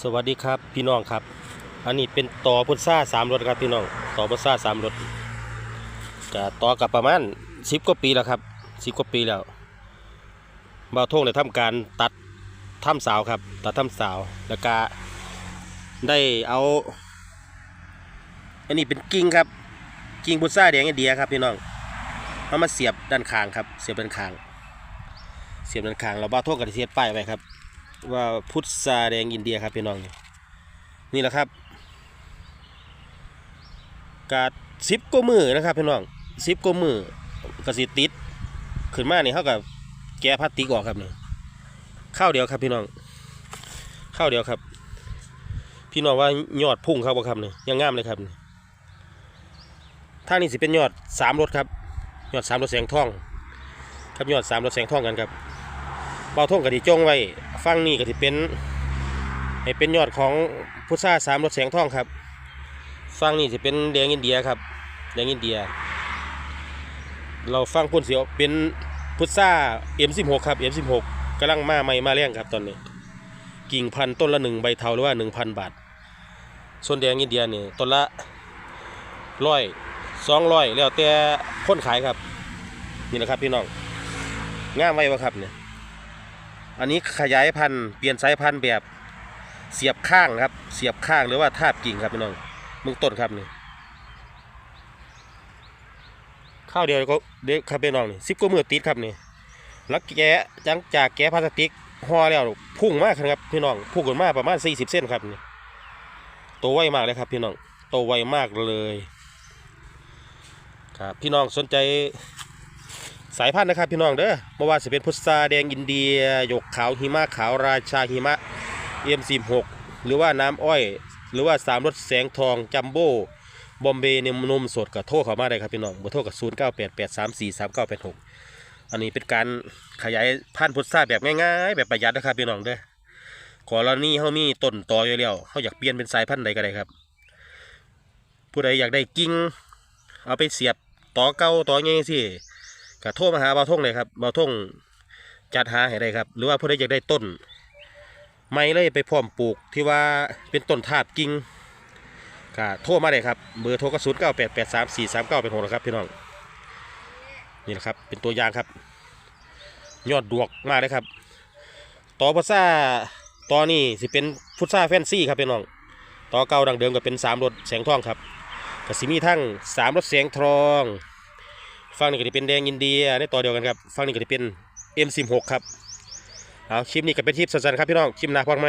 สวัสดีครับพี่น้องครับ อันนี้เป็นต่อพุทราสามรถครับพี่น้องต่อพุทราสามรถก็ต่อกับประมาณสิบกว่าปีแล้วครับสิบกว่าปีแล้วบ่าวทงได้ทำการตัดถ้ำสาวครับ ตัดถ้ำสาวแล้วก็ได้เอา อันนี้เป็นกิ่งครับกิ่งพุทราแดงอินเดียครับพี่น้องเอามาเสียบด้านข้างครับ เสียบด้านข้าง เสียบด้านข้างเราบ่าวทงกับเทียดป้ายไว้ครับ ว่าพุทราแดงอินเดียครับพี่น้อง นี่แหละครับ กาดสิบกว่ามือนะครับพี่น้องสิบกว่ามือกระสิติดขึ้นมาเนี่เขากับแก้พลาสติกออกครับนี่ข้าวเดียวครับพี่น้องข้าวเดียวครับ พี่น้องว่ายอดพุ่งครับบ่ครับนี่ยังงามเลยครับนี่ทานี้สิเป็นยอดสามรถครับยอดสามรถแสงทอง ครับยอดสามรถแสงทองกันครับเบาท่งกะทิจงไว้ ฟังนี่กะทิเป็นให้เป็นยอดของพุทราสามรถแสงทองครับฟังนี่จะเป็นแดงอินเดียครับแดงอินเดีย เราฟังพุ่นเสียวเป็นพุทรา M16 ครับ M16 กกำลังมาใหม่มาแรงครับตอนนี้ กิ่งพันต้นละหนึ่งใบเทาหรือว่าหนึ่งพันบาท ส่วนแดงอินเดียนี่ต้นละร้อยสองร้อยแล้วแต่คนขายครับ นี่นะครับพี่น้องงามไว้วะครับเนี่ย อันนี้ขยายพันธุ์เปลี่ยนสายพันธุ์แบบเสียบข้างครับ เสียบข้างหรือว่าทาบกิ่งครับพี่น้องมึงต้นครับนี่ข้าวเดียวก็เด็กครับพี่น้องนี่สิบกว่ามือติดครับนี่แล้วแกะจังจากแกะพลาสติกห่อแล้วพุ่งมากครับพี่น้องพุ่งขึ้นมากประมาณสี่สิบเส้นครับนี่โตไวมากเลยครับพี่น้องโตไวมากเลยครับพี่น้องสนใจ สายพันธุ์นะครับพี่น้องเด้อเมื่อว่าจะเป็นพุทราแดงอินเดียหยกขาวหิมะขาวราชาหิมะเอ็มสิบหกหรือว่าน้ำอ้อย หรือว่าสามรถแสงทองจัมโบ้บอมเบย์เนมนมสดกับโทรเข้ามาได้ครับพี่น้องบอร์โทรกับศูนย์เก้าแปดแปดสามสี่สามเก้าแปดหกอันนี้เป็นการขยายพันธุ์พุทราแบบง่ายๆ แบบประหยัดนะครับพี่น้องเด้อขอเรานี่เขามีต้นตออยู่แล้วเขาอยากเปลี่ยนเป็นสายพันธุ์ใดก็ได้ครับ ผู้ใดอยากได้กิ่งเอาไปเสียบต่อเก้าต่อไงสิ ก็โทรมาหาเบาท่งเลยครับเบาท่งจัดหาให้ได้ครับ หรือว่าผู้ใดอยากได้ต้น ไม้เลยไปพร้อมปลูกที่ว่าเป็นต้นทาบกิ่งก็โทรมาเลยครับเบอร์โทรก็ศูนย์เก้าแปดแปดสามสี่สามเก้าเป็นหกนะครับพี่น้องนี่นะครับเป็นตัวอย่างครับ ยอดดวกมากเลยครับ ต่อพุทราต่อนี่สิเป็นพุทราแฟนซี่ครับพี่น้องต่อเก่าดังเดิมก็เป็นสามรถแสงทองครับก็สิมีทั้งสามรถแสงทอง ฝั่งนี้ก็จะเป็นแดงอินเดียในต่อเดียวกันครับฝั่งนี้ก็จะเป็น M16 ครับเอาคลิปนี้ก็เป็นคลิปสั้นๆครับพี่น้องคลิปหน้าพอมไหม